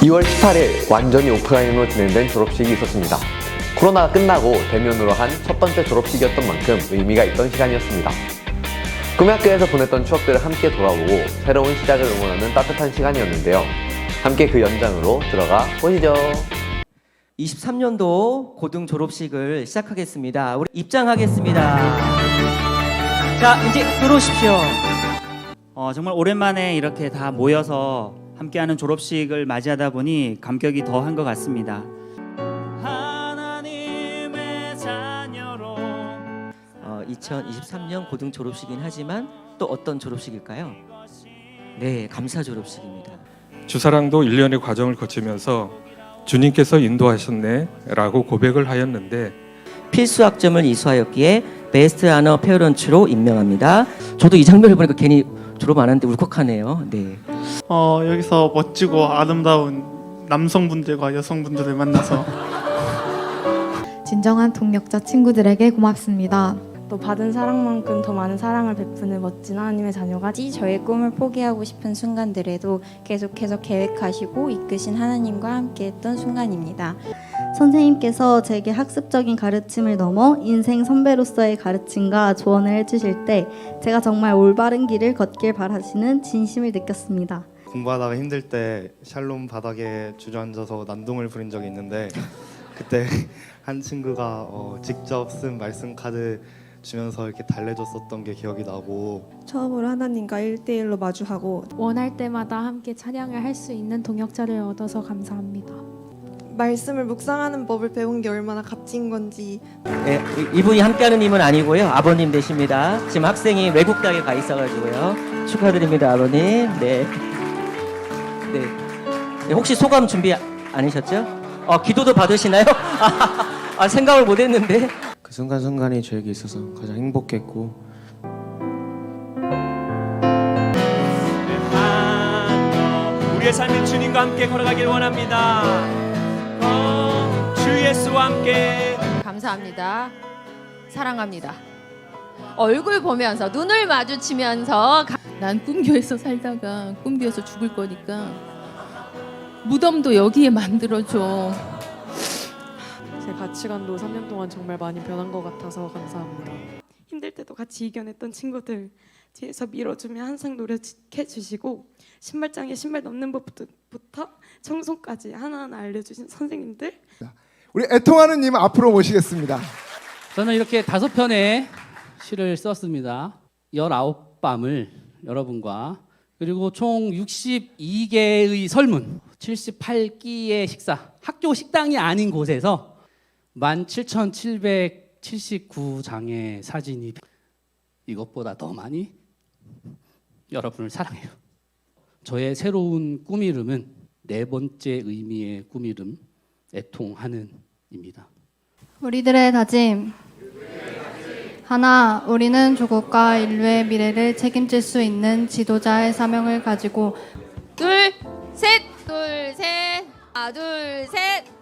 2월 18일 완전히 오프라인으로 진행된 졸업식이 있었습니다. 코로나가 끝나고 대면으로 한 첫 번째 졸업식이었던 만큼 의미가 있던 시간이었습니다. 꿈의 학교에서 보냈던 추억들을 함께 돌아보고 새로운 시작을 응원하는 따뜻한 시간이었는데요. 함께 그 연장으로 들어가 보시죠. 23년도 고등 졸업식을 시작하겠습니다. 우리 입장하겠습니다. 자, 이제 들어오십시오. 어, 정말 오랜만에 이렇게 다 모여서 함께하는 졸업식을 맞이하다 보니 감격이 더한 것 같습니다. 하나님의 자녀로 어, 2023년 고등 졸업식이긴 하지만 또 어떤 졸업식일까요? 네, 감사 졸업식입니다. 주사랑도 일련의 과정을 거치면서 주님께서 인도하셨네라고 고백을 하였는데 필수 학점을 이수하였기에 베스트 아너 페어런츠로 임명합니다. 저도 이 장면을 보니까 괜히 졸업 안 하는데 울컥하네요. 네. 어, 여기서 멋지고 아름다운 남성분들과 여성분들을 만나서 진정한 동력자 친구들에게 고맙습니다. 또 받은 사랑만큼 더 많은 사랑을 베푸는 멋진 하나님의 자녀가 저의 꿈을 포기하고 싶은 순간들에도 계속해서 계획하시고 이끄신 하나님과 함께했던 순간입니다. 선생님께서 제게 학습적인 가르침을 넘어 인생 선배로서의 가르침과 조언을 해주실 때 제가 정말 올바른 길을 걷길 바라시는 진심을 느꼈습니다. 공부하다가 힘들 때 샬롬 바닥에 주저앉아서 난동을 부린 적이 있는데 그때 한 친구가 어, 직접 쓴 말씀 카드 주면서 이렇게 달래줬었던 게 기억이 나고 처음으로 하나님과 1대1로 마주하고 원할 때마다 함께 찬양을 할 수 있는 동역자를 얻어서 감사합니다. 말씀을 묵상하는 법을 배운 게 얼마나 값진 건지 네, 이- 이분이 함께하는 님은 아니고요. 아버님 되십니다. 지금 학생이 외국 대학에 가 있어가지고요. 축하드립니다, 아버님. 네. 네. 네, 혹시 소감 준비 아니셨죠? 어, 기도도 받으시나요? 아, 생각을 못했는데. 그 순간순간이 저에게 있어서 가장 행복했고 우리의 삶을 주님과 함께 걸어가길 원합니다. 예수와 함께 감사합니다. 사랑합니다. 얼굴 보면서 눈을 마주치면서 가- 난 꿈교에서 살다가 꿈비어서 죽을 거니까 무덤도 여기에 만들어줘. 제 가치관도 3년 동안 정말 많이 변한 것 같아서 감사합니다. 힘들 때도 같이 이겨냈던 친구들 뒤에서 밀어주며 항상 노력해 주시고 신발장에 신발 넣는 법부터 청소까지 하나하나 알려주신 선생님들 우리 애통하는 님 앞으로 모시겠습니다. 저는 이렇게 다섯 편의 시를 썼습니다. 19밤을 여러분과 그리고 총 62개의 설문, 78끼의 식사, 학교 식당이 아닌 곳에서 17,779장의 사진이 이것보다 더 많이 여러분을 사랑해요. 저의 새로운 꿈 이름은 네 번째 의미의 꿈 이름 애통하는 입니다. 우리들의 다짐 하나, 우리는 조국과 인류의 미래를 책임질 수 있는 지도자의 사명을 가지고 둘, 셋, 둘, 셋, 아, 둘, 셋.